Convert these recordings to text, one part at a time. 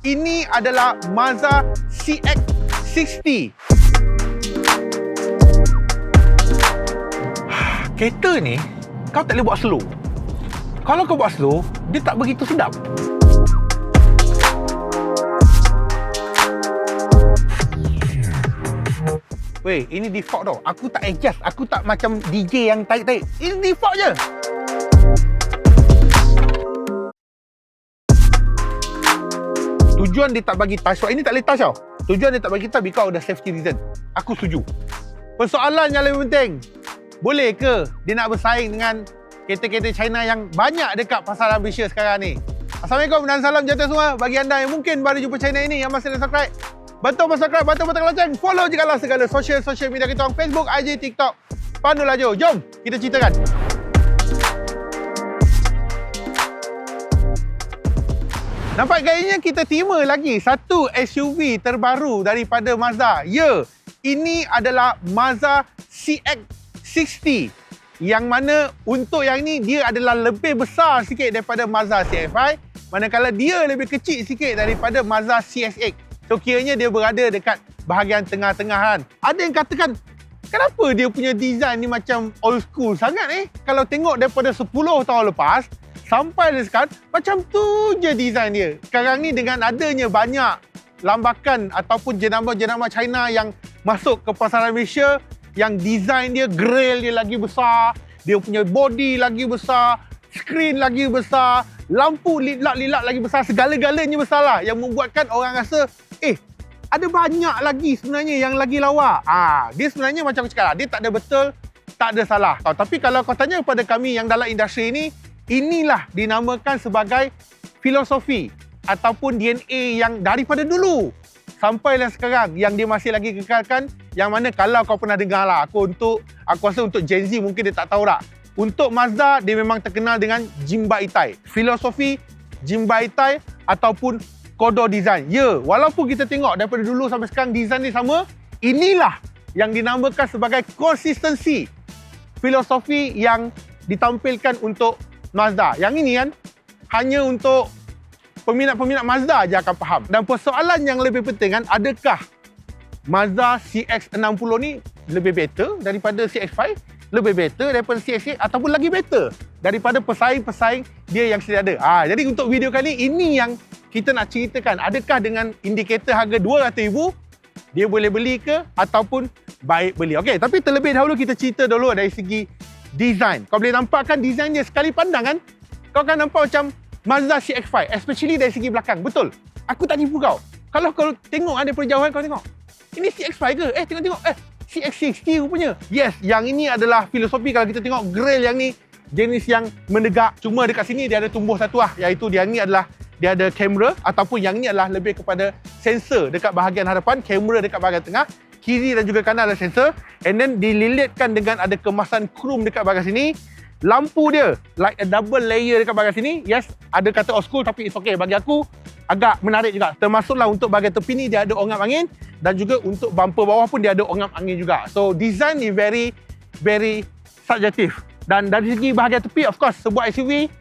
Ini adalah Mazda CX-60. Kereta ni, kau tak boleh buat slow. Kalau kau buat slow, dia tak begitu sedap. Weh, ini default tau. Aku tak adjust. Aku tak macam DJ yang tarik-tarik. Ini default je. Tujuan dia tak bagi touch. Sebab ini tak boleh touch tau. Tujuan dia tak bagi touch because the safety reason. Aku setuju. Persoalan yang lebih penting. Boleh ke dia nak bersaing dengan kereta-kereta China yang banyak dekat pasaran Malaysia sekarang ni? Assalamualaikum dan salam sejahtera semua. Bagi anda yang mungkin baru jumpa channel ini yang masih dah subscribe, bantu subscribe, bantu butang lonceng, follow juga lah segala social-social media kita orang Facebook, IG, TikTok. Pandu laju. Jom kita ceritakan. Nampak gayanya kita terima lagi satu SUV terbaru daripada Mazda. Ya, ini adalah Mazda CX-60 yang mana untuk yang ni dia adalah lebih besar sikit daripada Mazda CX-5 manakala dia lebih kecil sikit daripada Mazda CX-8. So kiranya dia berada dekat bahagian tengah-tengah kan. Ada yang katakan kenapa dia punya design ni macam old school sangat eh? Kalau tengok daripada 10 tahun lepas sampai dia sekarang macam tu je design dia. Sekarang ni dengan adanya banyak lambakan ataupun jenama-jenama China yang masuk ke pasaran Malaysia yang design dia grill dia lagi besar, dia punya body lagi besar, skrin lagi besar, lampu lilat-lilat lagi besar, segala-galanya besar lah yang membuatkan orang rasa eh ada banyak lagi sebenarnya yang lagi lawa. Ah, dia sebenarnya macam aku cakap lah, dia tak ada betul, tak ada salah. Tapi kalau kau tanya kepada kami yang dalam industri ini, inilah dinamakan sebagai filosofi ataupun DNA yang daripada dulu. Sampailah sekarang yang dia masih lagi kekalkan yang mana kalau kau pernah dengar lah aku untuk aku rasa untuk Gen Z mungkin dia tak tahu tak untuk Mazda dia memang terkenal dengan Jimba Itai filosofi Jimba Itai ataupun Kodo Design. Ya walaupun kita tengok daripada dulu sampai sekarang design ni sama inilah yang dinamakan sebagai konsistensi filosofi yang ditampilkan untuk Mazda. Yang ini kan hanya untuk peminat-peminat Mazda aja akan faham. Dan persoalan yang lebih penting kan adakah Mazda CX-60 ni lebih better daripada CX-5? Lebih better daripada CX-8 ataupun lagi better daripada pesaing-pesaing dia yang sedia ada. Ha, jadi untuk video kali ini yang kita nak ceritakan adakah dengan indikator harga 200,000 dia boleh beli ke ataupun baik beli. Okey, tapi terlebih dahulu kita cerita dulu dari segi design. Kau boleh nampak kan design dia sekali pandang kan? Kau akan nampak macam Mazda CX-5, especially dari segi belakang. Betul. Aku tak tipu kau. Kalau kau tengok ada perjauhan kau tengok. Ini CX-5 ke? Eh, tengok-tengok. Eh, CX-60 rupanya. Yes, yang ini adalah filosofi kalau kita tengok grill yang ni jenis yang menegak. Cuma dekat sini dia ada tumbuh satu lah. Iaitu dia ni adalah dia ada kamera ataupun yang ni adalah lebih kepada sensor dekat bahagian hadapan, kamera dekat bahagian tengah kiri dan juga kanan ada sensor and then dililitkan dengan ada kemasan chrome dekat bahagian sini. Lampu dia like a double layer dekat bahagian sini. Yes ada kata old school tapi it's okay. Bagi aku agak menarik juga. Termasuklah untuk bahagian tepi ni dia ada ongap angin. Dan juga untuk bumper bawah pun dia ada ongap angin juga. So design ni very very subjective dan dari segi bahagian tepi of course sebuah SUV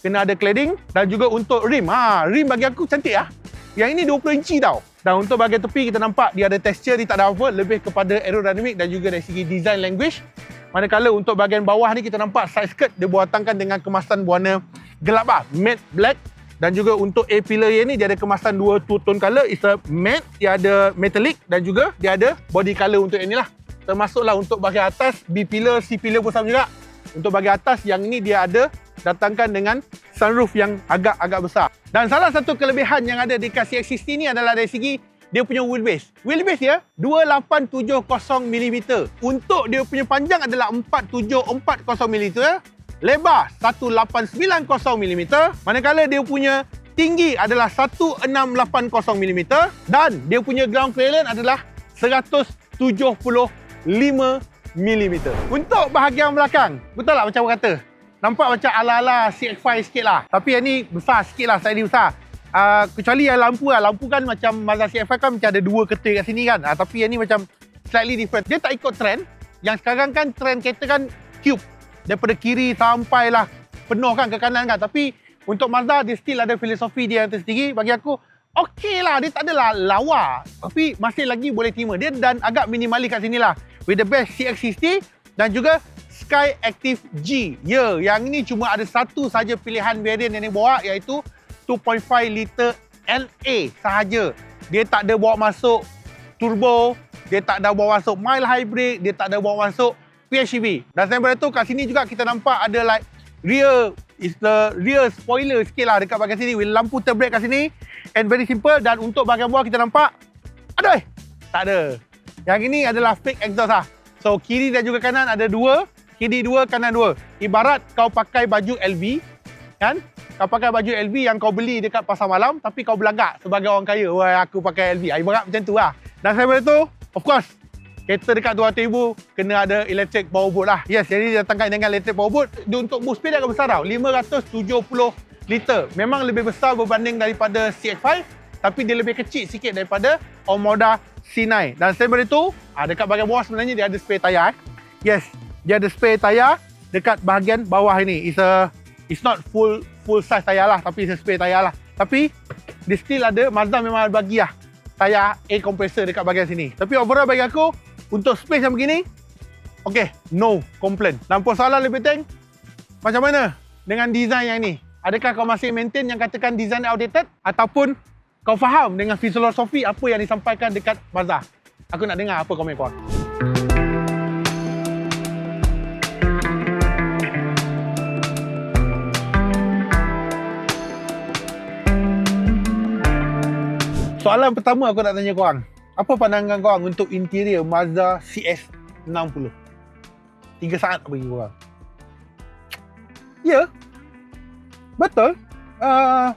kena ada cladding. Dan juga untuk rim. Ha rim bagi aku cantik ah. Yang ini 20 inci tau dan untuk bahagian tepi kita nampak dia ada texture dia tak ada apa lebih kepada aerodynamic dan juga dari segi design language. Manakala untuk bahagian bawah ni kita nampak side skirt dia buatankan dengan kemasan berwarna gelap lah, matte black dan juga untuk A pillar ni dia ada kemasan dua two tone color is a matte, dia ada metallic dan juga dia ada body color untuk yang ni lah. Termasuklah untuk bahagian atas B pillar, C pillar pun sama juga. Untuk bahagian atas yang ini dia ada datangkan dengan sunroof yang agak-agak besar. Dan salah satu kelebihan yang ada di CX-60 ni adalah dari segi dia punya wheelbase. Wheelbase dia 2870mm. Untuk dia punya panjang adalah 4740mm. Lebar 1890mm. Manakala dia punya tinggi adalah 1680mm. Dan dia punya ground clearance adalah 175mm. Untuk bahagian belakang, betul tak macam orang kata? Nampak macam ala-ala CX-5 sikit lah. Tapi yang ni besar sikit lah, slightly besar. Uh, kecuali yang lampu lah. Lampu kan macam Mazda CX-5 kan macam ada dua ketul kat sini kan. Uh, tapi yang ni macam slightly different. Dia tak ikut trend. Yang sekarang kan trend kereta kan cube. Daripada kiri sampai lah penuh kan ke kanan kan. Tapi untuk Mazda dia still ada filosofi dia yang tersendiri. Bagi aku okey lah. Dia tak adalah lawa. Tapi masih lagi boleh terima. Dia dan agak minimalis kat sini lah. With the best CX60 dan juga Sky Active G. Ya, yang ini cuma ada satu saja pilihan varian yang dia bawa iaitu 2.5 liter LA sahaja. Dia tak ada bawa masuk turbo, dia tak ada bawa masuk mild hybrid, dia tak ada bawa masuk PHEV. Dan selain daripada tu kat sini juga kita nampak ada like rear is the rear spoiler sikit lah dekat bahagian sini with lampu terbrake kat sini and very simple dan untuk bahagian bawah kita nampak ada? Tak ada. Yang ini adalah fake exhaust lah. So kiri dan juga kanan ada dua, kiri dua, kanan dua. Ibarat kau pakai baju LV kan? Kau pakai baju LV yang kau beli dekat pasar malam tapi kau belagak sebagai orang kaya. Wah, aku pakai LV. Ibarat macam tu lah. Dan saya itu, of course, kereta dekat 200,000 kena ada electric power boat lah. Yes, jadi datangkan dengan electric power boat. Dia untuk boost speed agak besar tau. 570 liter. Memang lebih besar berbanding daripada CX-5 tapi dia lebih kecil sikit daripada Omoda C9. Dan selain itu, ah, dekat bahagian bawah sebenarnya dia ada spare tayar. Eh. Yes, dia ada spare tayar dekat bahagian bawah ini. It's a it's not full full size tayar lah tapi it's spare tayar lah. Tapi dia still ada Mazda memang bagi lah tayar air compressor dekat bahagian sini. Tapi overall bagi aku untuk space yang begini okay no complain dan soalan lebih teng macam mana dengan design yang ni adakah kau masih maintain yang katakan design outdated? Ataupun kau faham dengan filosofi apa yang disampaikan dekat Mazda? Aku nak dengar apa komen kau Soalan pertama aku nak tanya korang. Apa pandangan korang untuk interior Mazda CS60? Tiga saat bagi korang. Ya. Yeah. Betul. Uh,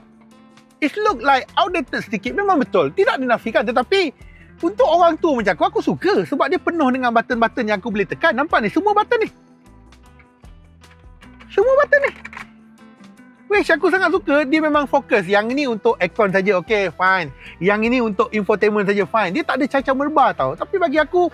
it look like outdated sedikit. Memang betul. Tidak dinafikan. Tetapi untuk orang tu macam aku, aku suka. Sebab dia penuh dengan button-button yang aku boleh tekan. Nampak ni? Semua button ni. Semua button ni. Wish aku sangat suka dia memang fokus. Yang ini untuk aircon saja okay fine. Yang ini untuk infotainment saja fine. Dia tak ada cacah merba tau. Tapi bagi aku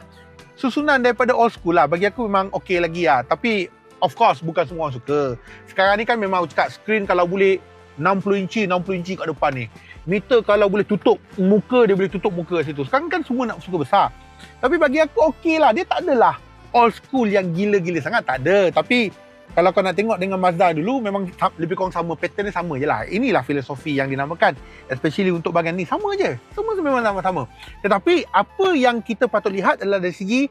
susunan daripada old school lah. Bagi aku memang okay lagi lah. Tapi of course bukan semua orang suka. Sekarang ni kan memang cakap screen kalau boleh 60 inci 60 inci kat depan ni. Meter kalau boleh tutup muka dia boleh tutup muka kat situ. Sekarang kan semua nak suka besar. Tapi bagi aku okay lah. Dia tak adalah old school yang gila-gila sangat. Tak ada. Tapi kalau kau nak tengok dengan Mazda dulu memang lebih kurang sama pattern dia sama je lah. Inilah filosofi yang dinamakan especially untuk bahagian ni sama je. Semua memang sama-sama tetapi apa yang kita patut lihat adalah dari segi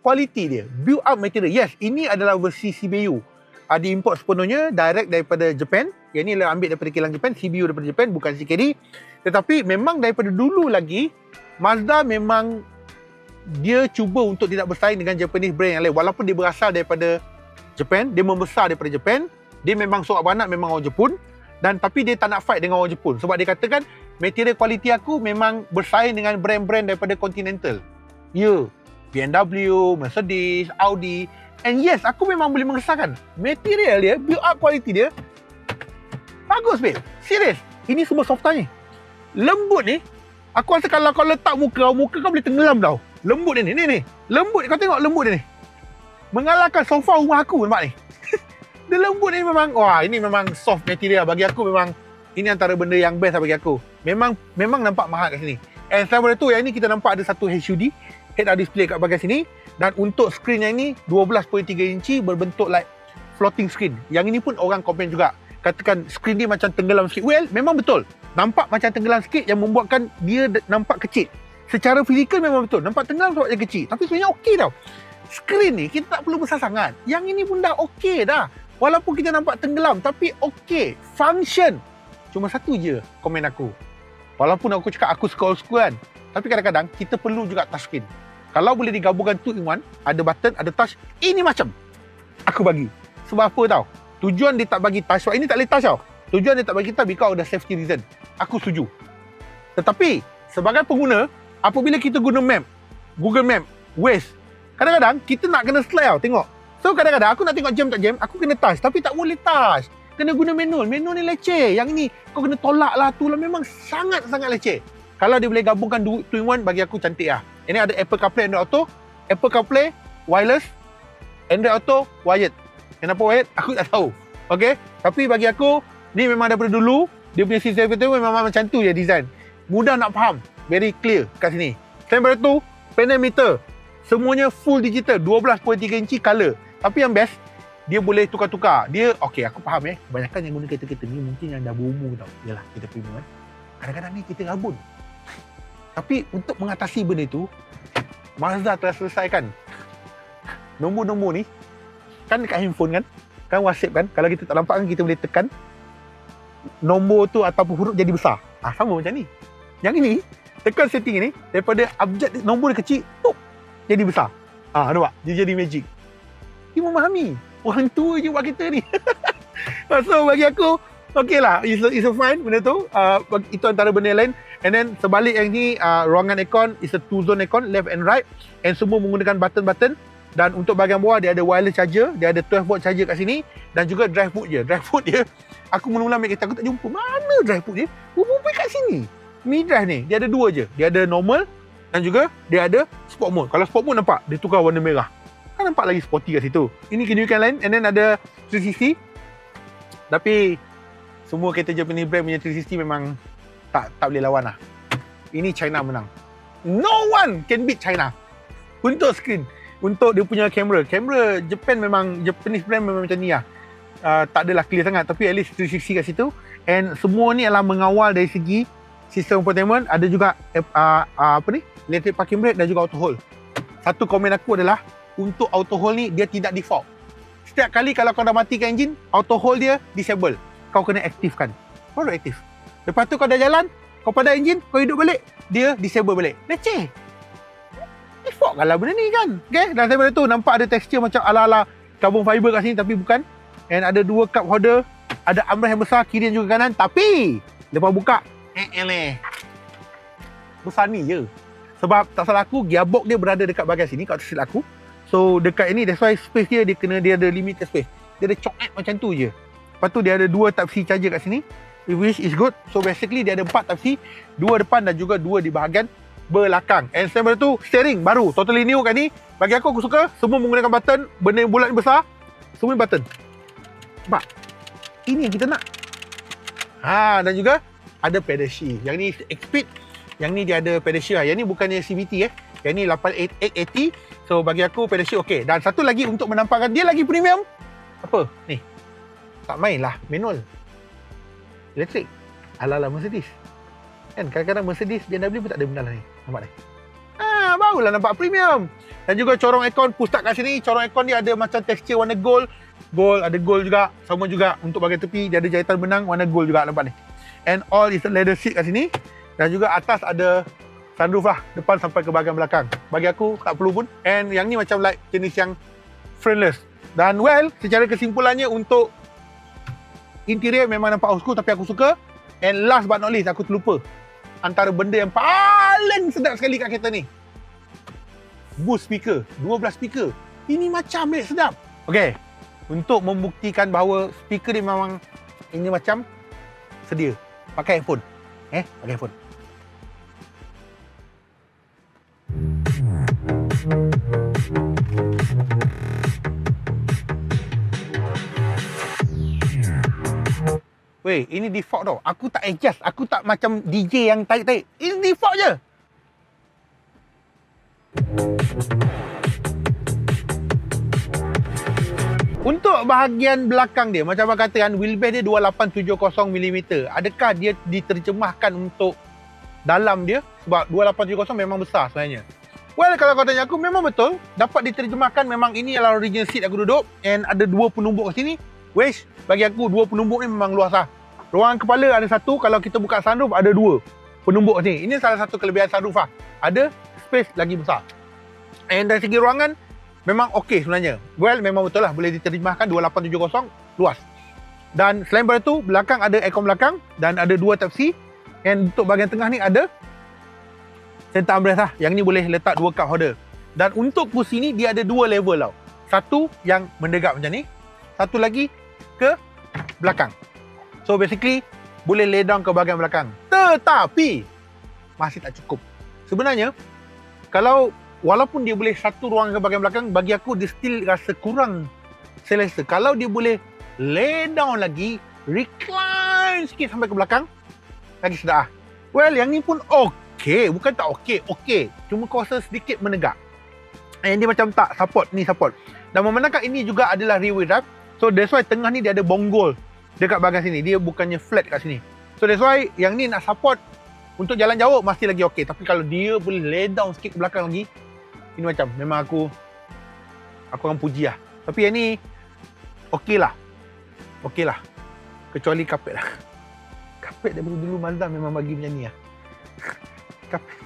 kualiti dia. Build up material. Yes ini adalah versi CBU ada uh, import sepenuhnya direct daripada Japan. Yang ni ambil daripada kilang Japan CBU daripada Japan bukan CKD tetapi memang daripada dulu lagi Mazda memang dia cuba untuk tidak bersaing dengan Japanese brand yang lain. Walaupun dia berasal daripada Japan, dia membesar daripada Japan. Dia memang sorak beranak memang orang Jepun dan tapi dia tak nak fight dengan orang Jepun sebab dia katakan material kualiti aku memang bersaing dengan brand-brand daripada Continental. Ya, yeah. BMW, Mercedes, Audi. And yes, aku memang boleh mengesahkan material dia, build up quality dia bagus babe. Serius. Ini semua softan ni. Lembut ni, aku rasa kalau kau letak muka, muka kau boleh tenggelam tau. Lembut dia ni, ni ni. Lembut, kau tengok lembut dia ni mengalahkan sofa rumah aku nampak ni. dia lembut ni memang wah ini memang soft material bagi aku memang ini antara benda yang best lah bagi aku. Memang memang nampak mahal kat sini. And selain tu yang ni kita nampak ada satu HUD head up display kat bahagian sini dan untuk screen yang ni 12.3 inci berbentuk like floating screen. Yang ini pun orang komen juga. Katakan screen dia macam tenggelam sikit. Well, memang betul. Nampak macam tenggelam sikit yang membuatkan dia nampak kecil. Secara fizikal memang betul. Nampak tenggelam sebab dia kecil. Tapi sebenarnya okey tau skrin ni kita tak perlu besar sangat. Yang ini pun dah okey dah. Walaupun kita nampak tenggelam tapi okey. Function. Cuma satu je komen aku. Walaupun aku cakap aku scroll scroll kan. Tapi kadang-kadang kita perlu juga touchscreen. Kalau boleh digabungkan two in one, ada button, ada touch, ini macam aku bagi. Sebab apa tau? Tujuan dia tak bagi touch, sebab ini tak boleh touch tau. Tujuan dia tak bagi touch because the safety reason. Aku setuju. Tetapi, sebagai pengguna, apabila kita guna map, Google Map, Waze, Kadang-kadang kita nak kena slide tau, tengok. So kadang-kadang aku nak tengok jam tak jam, aku kena touch. Tapi tak boleh touch. Kena guna manual. Manual ni leceh. Yang ni kau kena tolak lah tu lah. Memang sangat-sangat leceh. Kalau dia boleh gabungkan 2 in 1, bagi aku cantik lah. Ini ada Apple CarPlay, Android Auto. Apple CarPlay, wireless. Android Auto, wired. Kenapa wired? Aku tak tahu. Okay? Tapi bagi aku, ni memang daripada dulu, dia punya system itu memang macam tu je design. mudah nak faham. Very clear kat sini. Selain daripada tu, panel meter. Semuanya full digital, 12.3 inci color. Tapi yang best, dia boleh tukar-tukar. Dia, okay aku faham eh. Kebanyakan yang guna kereta-kereta ni mungkin yang dah berumur tau. Yalah, kita premium kan. Kadang-kadang ni kita rabun. Tapi untuk mengatasi benda itu, Mazda telah selesaikan nombor-nombor ni kan dekat handphone kan kan WhatsApp kan kalau kita tak nampak kan kita boleh tekan nombor tu ataupun huruf jadi besar ah sama macam ni yang ini tekan setting ni daripada abjad nombor dia kecil tup, jadi besar ah nampak dia jadi magic dia memahami orang tua je buat kita ni so bagi aku Okay lah, it's a, it's a fine benda tu. Uh, itu antara benda lain. And then sebalik yang ni, uh, ruangan aircon is a two zone aircon, left and right. And semua menggunakan button-button. Dan untuk bahagian bawah, dia ada wireless charger. Dia ada 12 volt charger kat sini. Dan juga drive put je. Drive put dia, aku mula-mula ambil kereta, aku tak jumpa. Mana drive put dia? Rupa kat sini. Mi drive ni, dia ada dua je. Dia ada normal dan juga dia ada sport mode. Kalau sport mode nampak, dia tukar warna merah. Kan nampak lagi sporty kat situ. Ini kenyukan lain. And then ada 360. Tapi semua kereta Japanese brand punya 360 memang tak tak boleh lawan lah. Ini China menang. No one can beat China. Untuk screen. Untuk dia punya kamera. Kamera Japan memang, Japanese brand memang macam ni lah. Uh, tak adalah clear sangat. Tapi at least 360 kat situ. And semua ni adalah mengawal dari segi sistem infotainment. Ada juga uh, uh, apa ni? Electric parking brake dan juga auto hold. Satu komen aku adalah untuk auto hold ni dia tidak default. Setiap kali kalau kau dah matikan enjin, auto hold dia disable kau kena aktifkan. Baru aktif. Lepas tu kau dah jalan, kau pada enjin, kau hidup balik, dia disable balik. Leceh. Default lah benda ni kan. Okay? Dan daripada tu nampak ada tekstur macam ala-ala carbon fiber kat sini tapi bukan. And ada dua cup holder, ada armrest yang besar kiri dan juga kanan. Tapi, lepas buka, eh ni je. Sebab tak salah aku, gearbox dia berada dekat bahagian sini, kat silap aku. So dekat ini, that's why space dia, dia kena dia ada limited space. Dia ada coket macam tu je. Lepas tu dia ada dua type C charger kat sini. Which is good. So basically dia ada empat type C. Dua depan dan juga dua di bahagian belakang. And selain tu, steering baru. Totally new kat ni. Bagi aku, aku suka. Semua menggunakan button. Benda yang bulat besar. Semua button. Nampak? Ini yang kita nak. Ha, dan juga ada pedal shift. Yang ni X-Speed. Yang ni dia ada pedal shift lah. Yang ni bukannya CVT eh. Yang ni 880. So bagi aku pedal shift okey. Dan satu lagi untuk menampakkan dia lagi premium. Apa? Ni tak main lah manual elektrik ala-ala Mercedes kan kadang-kadang Mercedes BMW pun tak ada benda lah ni nampak ni ah barulah nampak premium dan juga corong aircon push start kat sini corong aircon dia ada macam tekstur warna gold gold ada gold juga sama juga untuk bahagian tepi dia ada jahitan benang warna gold juga nampak ni and all is leather seat kat sini dan juga atas ada sunroof lah depan sampai ke bahagian belakang bagi aku tak perlu pun and yang ni macam like jenis yang frameless dan well secara kesimpulannya untuk interior memang nampak old school tapi aku suka. And last but not least, aku terlupa. Antara benda yang paling sedap sekali kat kereta ni. Boost speaker. 12 speaker. Ini macam eh, sedap. Okay. Untuk membuktikan bahawa speaker ni memang ini macam sedia. Pakai handphone. Eh, pakai handphone. Weh, ini default tau. Aku tak adjust. Aku tak macam DJ yang tarik-tarik. Ini default je. Untuk bahagian belakang dia, macam apa kata kan, wheelbase dia 2870mm. Adakah dia diterjemahkan untuk dalam dia? Sebab 2870 memang besar sebenarnya. Well, kalau kau tanya aku, memang betul. Dapat diterjemahkan memang ini adalah original seat aku duduk. And ada dua penumbuk kat sini. Wish, bagi aku dua penumbuk ni memang luas lah. Ruangan kepala ada satu, kalau kita buka sunroof ada dua penumbuk ni. Ini salah satu kelebihan sunroof lah. Ada space lagi besar. And dari segi ruangan, memang okey sebenarnya. Well, memang betul lah. Boleh diterjemahkan 2870 luas. Dan selain daripada tu, belakang ada aircon belakang dan ada dua type C. And untuk bahagian tengah ni ada center armrest lah. Yang ni boleh letak dua cup holder. Dan untuk kursi ni, dia ada dua level tau. Satu yang mendegap macam ni. Satu lagi ke belakang. So basically boleh lay down ke bahagian belakang. Tetapi masih tak cukup. Sebenarnya kalau walaupun dia boleh satu ruang ke bahagian belakang bagi aku dia still rasa kurang selesa. Kalau dia boleh lay down lagi, recline sikit sampai ke belakang lagi sedap ah. Well, yang ni pun okey. Bukan tak okey. Okey. Cuma kau rasa sedikit menegak. Yang dia macam tak support. Ni support. Dan memandangkan ini juga adalah rear wheel drive. So, that's why tengah ni dia ada bonggol dekat bahagian sini. Dia bukannya flat kat sini. So, that's why yang ni nak support untuk jalan jauh masih lagi okey. Tapi kalau dia boleh lay down sikit ke belakang lagi, ini macam memang aku aku akan puji lah. Tapi yang ni okey lah. Okey lah. Kecuali kapet lah. Kapet daripada dulu Mazda memang bagi macam ni lah. Kapet.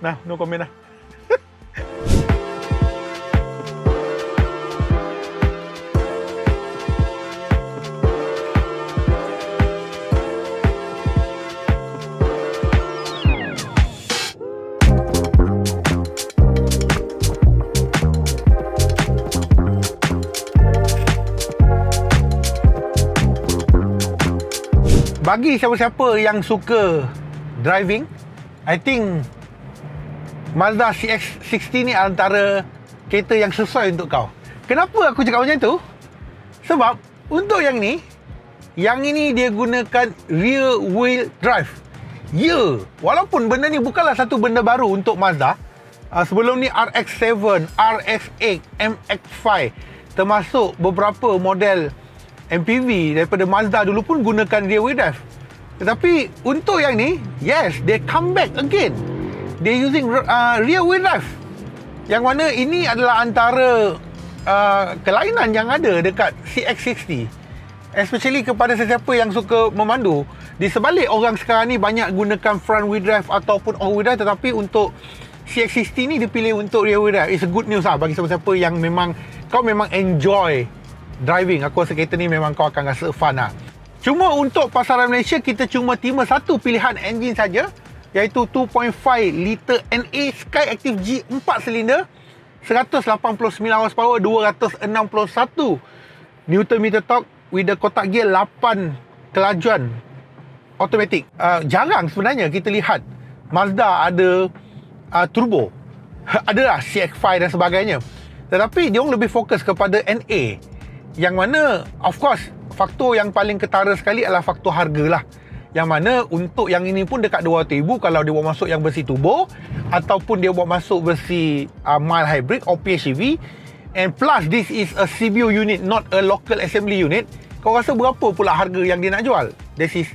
Nah, no comment lah. Bagi siapa-siapa yang suka driving, I think Mazda CX-60 ni antara kereta yang sesuai untuk kau. Kenapa aku cakap macam tu? Sebab untuk yang ni, yang ini dia gunakan rear wheel drive. Ya, walaupun benda ni bukanlah satu benda baru untuk Mazda. Uh, sebelum ni RX-7, RX-8, MX-5 termasuk beberapa model MPV daripada Mazda dulu pun gunakan rear wheel drive. Tetapi untuk yang ni, yes, they come back again. They using uh, rear wheel drive. Yang mana ini adalah antara uh, kelainan yang ada dekat CX-60. Especially kepada sesiapa yang suka memandu. Di sebalik orang sekarang ni banyak gunakan front wheel drive ataupun all wheel drive tetapi untuk CX-60 ni dipilih untuk rear wheel drive. It's a good news lah bagi siapa-siapa yang memang kau memang enjoy driving. Aku rasa kereta ni memang kau akan rasa fun lah. Cuma untuk pasaran Malaysia kita cuma terima satu pilihan enjin saja iaitu 2.5 liter NA Sky Active G 4 silinder 189 horsepower 261 Newton meter torque with the kotak gear 8 kelajuan automatic. Uh, jarang sebenarnya kita lihat Mazda ada uh, turbo. Ada lah CX-5 dan sebagainya. Tetapi dia orang lebih fokus kepada NA yang mana of course faktor yang paling ketara sekali adalah faktor harga lah. Yang mana untuk yang ini pun dekat 200,000 kalau dia buat masuk yang versi turbo ataupun dia buat masuk versi uh, mild hybrid or PHEV and plus this is a CBU unit not a local assembly unit kau rasa berapa pula harga yang dia nak jual? This is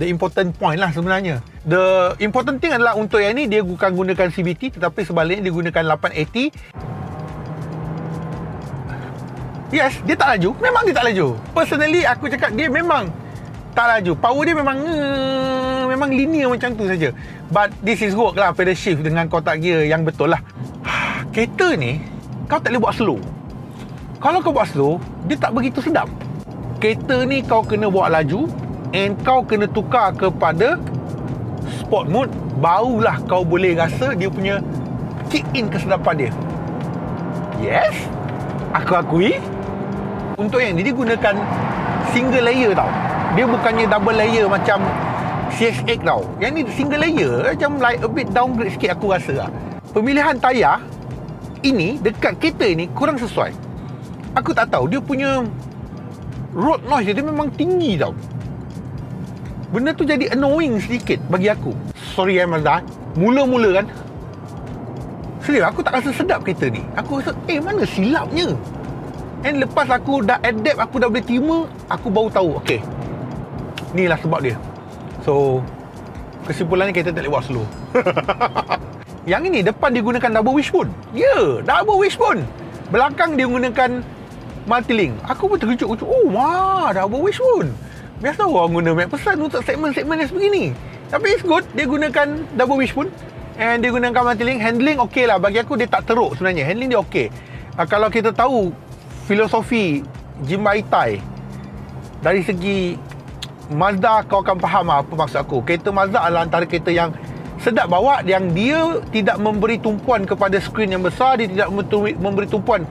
the important point lah sebenarnya. The important thing adalah untuk yang ini dia bukan gunakan CVT tetapi sebaliknya dia gunakan 880 Yes, dia tak laju. Memang dia tak laju. Personally, aku cakap dia memang tak laju. Power dia memang uh, memang linear macam tu saja. But this is work lah pedal shift dengan kotak gear yang betul lah. Kereta ni, kau tak boleh buat slow. Kalau kau buat slow, dia tak begitu sedap. Kereta ni kau kena buat laju and kau kena tukar kepada sport mode barulah kau boleh rasa dia punya kick in kesedapan dia. Yes, aku akui untuk yang dia gunakan single layer tau. Dia bukannya double layer macam CX-8 tau. Yang ni single layer macam like a bit downgrade sikit aku rasa lah. Pemilihan tayar ini dekat kereta ni kurang sesuai. Aku tak tahu dia punya road noise dia memang tinggi tau. Benda tu jadi annoying sedikit bagi aku. Sorry eh Mazda. Mula-mula kan. Serius aku tak rasa sedap kereta ni. Aku rasa eh mana silapnya. And lepas aku dah adapt, aku dah boleh terima, aku baru tahu, okay. Inilah sebab dia. So, kesimpulannya kita tak buat slow. Yang ini depan dia gunakan double wishbone. Ya, yeah, double wishbone. Belakang dia gunakan multilink. Aku pun terkejut. terkejut. Oh, wah, double wishbone. Biasa orang guna Mac pesan untuk segmen-segmen yang sebegini. Tapi it's good. Dia gunakan double wishbone. And dia gunakan multilink. Handling okey lah. Bagi aku dia tak teruk sebenarnya. Handling dia okey. Uh, kalau kita tahu filosofi Jimaitai dari segi Mazda kau akan faham apa maksud aku. Kereta Mazda adalah antara kereta yang sedap bawa yang dia tidak memberi tumpuan kepada skrin yang besar, dia tidak memberi tumpuan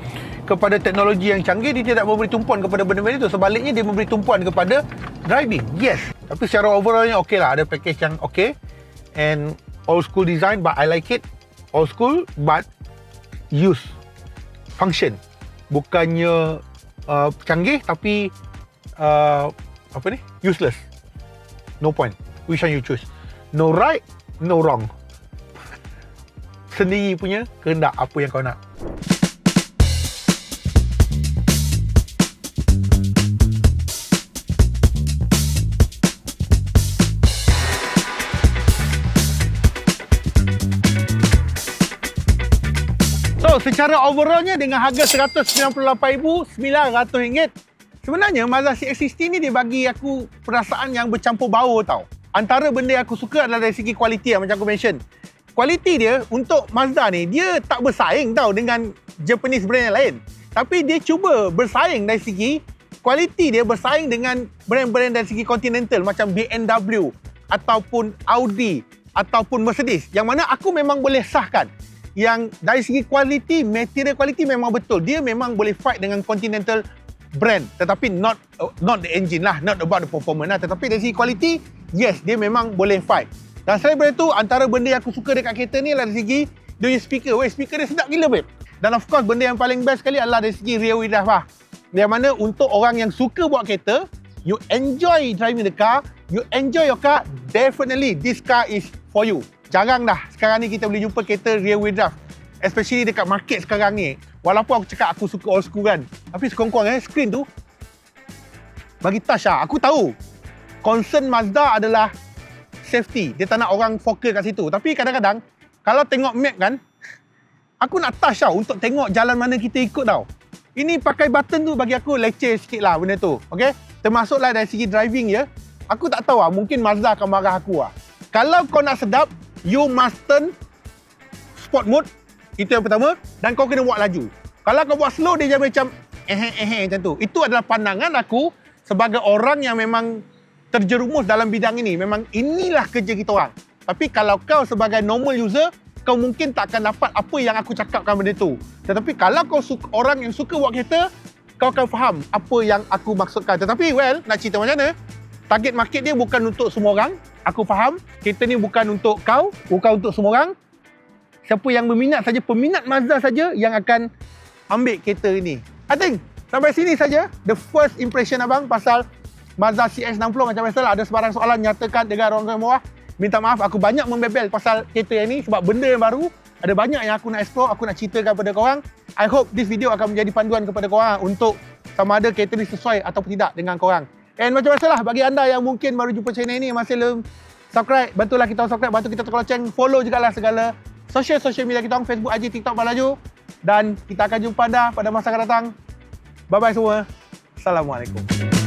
kepada teknologi yang canggih, dia tidak memberi tumpuan kepada benda-benda itu. Sebaliknya dia memberi tumpuan kepada driving. Yes. Tapi secara overallnya okey lah. Ada package yang okey. And old school design but I like it. Old school but use. Function bukannya uh, canggih tapi uh, apa ni useless no point which one you choose. No right, no wrong. Sendiri punya kehendak apa yang kau nak. Secara overallnya dengan harga RM198,900 Sebenarnya Mazda CX-60 ni dia bagi aku perasaan yang bercampur bau tau. Antara benda yang aku suka adalah dari segi kualiti yang macam aku mention. Kualiti dia untuk Mazda ni, dia tak bersaing tau dengan Japanese brand yang lain. Tapi dia cuba bersaing dari segi kualiti dia bersaing dengan brand-brand dari segi Continental macam BMW ataupun Audi ataupun Mercedes. Yang mana aku memang boleh sahkan yang dari segi kualiti, material kualiti memang betul. Dia memang boleh fight dengan Continental brand tetapi not uh, not the engine lah not about the performance lah. Tetapi dari segi quality yes dia memang boleh fight. Dan selain daripada itu antara benda yang aku suka dekat kereta ni adalah dari segi dia punya speaker. Weh speaker dia sedap gila babe. Dan of course benda yang paling best sekali adalah dari segi rear wheel drive lah. Yang mana untuk orang yang suka buat kereta you enjoy driving the car you enjoy your car definitely this car is for you jarang dah. Sekarang ni kita boleh jumpa kereta rear wheel drive especially dekat market sekarang ni. Walaupun aku cakap aku suka old school kan. Tapi sekurang-kurang eh screen tu. Bagi touch lah. Aku tahu. Concern Mazda adalah safety. Dia tak nak orang fokus kat situ. Tapi kadang-kadang kalau tengok map kan aku nak touch tau untuk tengok jalan mana kita ikut tau. Ini pakai button tu bagi aku leceh sikit lah benda tu. Okay? termasuklah dari segi driving ya. Aku tak tahu lah. Mungkin Mazda akan marah aku lah. Kalau kau nak sedap you must turn sport mode itu yang pertama dan kau kena buat laju. Kalau kau buat slow dia jadi macam eh eh macam tu. Itu adalah pandangan aku sebagai orang yang memang terjerumus dalam bidang ini. Memang inilah kerja kita orang. Tapi kalau kau sebagai normal user, kau mungkin tak akan dapat apa yang aku cakapkan benda tu. Tetapi kalau kau suka, orang yang suka buat kereta, kau akan faham apa yang aku maksudkan. Tetapi well, nak cerita macam mana? Target market dia bukan untuk semua orang. Aku faham. Kereta ni bukan untuk kau, bukan untuk semua orang siapa yang berminat saja peminat Mazda saja yang akan ambil kereta ini. I think sampai sini saja the first impression abang pasal Mazda CX-60 macam biasalah ada sebarang soalan nyatakan dengan orang bawah. Minta maaf aku banyak membebel pasal kereta yang ni sebab benda yang baru ada banyak yang aku nak explore, aku nak ceritakan kepada korang. I hope this video akan menjadi panduan kepada korang untuk sama ada kereta ni sesuai ataupun tidak dengan korang. And macam biasalah bagi anda yang mungkin baru jumpa channel ini masih belum subscribe, bantulah kita subscribe, bantu kita tekan loceng, follow juga lah segala social-social media kita orang Facebook, IG, TikTok, Balaju dan kita akan jumpa anda pada masa akan datang. Bye-bye semua. Assalamualaikum.